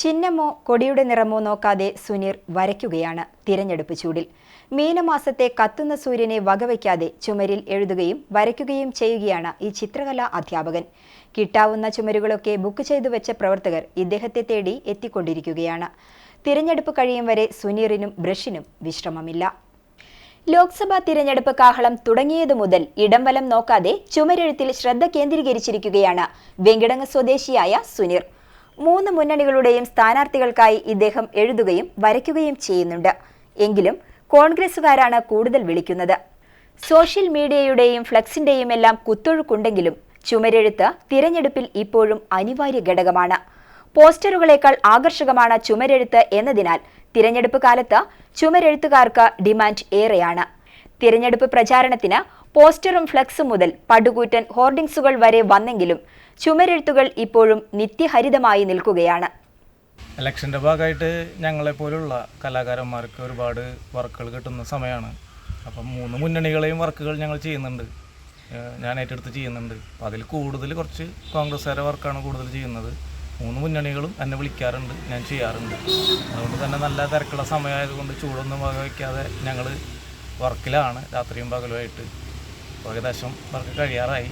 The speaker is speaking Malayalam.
ചിഹ്നമോ കൊടിയുടെ നിറമോ നോക്കാതെ സുനീർ വരയ്ക്കുകയാണ് തിരഞ്ഞെടുപ്പ് ചൂടിൽ. മീനമാസത്തെ കത്തുന്ന സൂര്യനെ വകവയ്ക്കാതെ ചുമരിൽ എഴുതുകയും വരയ്ക്കുകയും ചെയ്യുകയാണ് ഈ ചിത്രകലാ അധ്യാപകൻ. കിട്ടാവുന്ന ചുമരുകളൊക്കെ ബുക്ക് ചെയ്തു വെച്ച പ്രവർത്തകർ ഇദ്ദേഹത്തെ തേടി എത്തിക്കൊണ്ടിരിക്കുകയാണ്. തിരഞ്ഞെടുപ്പ് കഴിയും വരെ സുനീറിനും ബ്രഷിനും വിശ്രമമില്ല. ലോക്സഭാ തിരഞ്ഞെടുപ്പ് കാഹളം തുടങ്ങിയതു മുതൽ ഇടംവലം നോക്കാതെ ചുമരെഴുത്തിൽ ശ്രദ്ധ കേന്ദ്രീകരിച്ചിരിക്കുകയാണ് വെങ്കിടങ്ങ് സ്വദേശിയായ സുനീർ. മൂന്ന് മുന്നണികളുടെയും സ്ഥാനാർത്ഥികൾക്കായി ഇദ്ദേഹം എഴുതുകയും വരയ്ക്കുകയും ചെയ്യുന്നുണ്ട്. എങ്കിലും കോൺഗ്രസുകാരാണ് കൂടുതൽ വിളിക്കുന്നത്. സോഷ്യൽ മീഡിയയുടെയും ഫ്ലക്സിന്റെയും എല്ലാം കുത്തൊഴുക്കുണ്ടെങ്കിലും ചുമരെഴുത്ത് തിരഞ്ഞെടുപ്പിൽ ഇപ്പോഴും അനിവാര്യ ഘടകമാണ്. പോസ്റ്ററുകളേക്കാൾ ആകർഷകമാണ് ചുമരെഴുത്ത് എന്നതിനാൽ തിരഞ്ഞെടുപ്പ് കാലത്ത് ചുമരെഴുത്തുകാർക്ക് ഡിമാൻഡ് ഏറെയാണ്. തിരഞ്ഞെടുപ്പ് പ്രചാരണത്തിന് പോസ്റ്ററും ഫ്ലക്സും മുതൽ പടുകൂറ്റൻ ഹോർഡിംഗ്സുകൾ വരെ വന്നെങ്കിലും ചുമരെഴുത്തുകൾ ഇപ്പോഴും നിത്യഹരിതമായി നിൽക്കുകയാണ്. ഇലക്ഷന്റെ ഭാഗമായിട്ട് ഞങ്ങളെപ്പോലുള്ള കലാകാരന്മാർക്ക് ഒരുപാട് വർക്കുകൾ കിട്ടുന്ന സമയമാണ്. അപ്പം മൂന്ന് മുന്നണികളെയും വർക്കുകൾ ഞങ്ങൾ ചെയ്യുന്നുണ്ട്. ഞാൻ ഏറ്റെടുത്ത് ചെയ്യുന്നുണ്ട്. അപ്പോൾ അതിൽ കൂടുതൽ കുറച്ച് കോൺഗ്രസ്സുകാരെ വർക്കാണ് കൂടുതൽ ചെയ്യുന്നത്. മൂന്ന് മുന്നണികളും എന്നെ വിളിക്കാറുണ്ട് ഞാൻ ചെയ്യാറുണ്ട്. അതുകൊണ്ട് തന്നെ നല്ല തിരക്കുള്ള സമയമായതുകൊണ്ട് ചൂടൊന്നും വക വയ്ക്കാതെ ഞങ്ങൾ വർക്കിലാണ് രാത്രിയും പകലുമായിട്ട്. ഏകദേശം വർക്ക് കഴിയാറായി.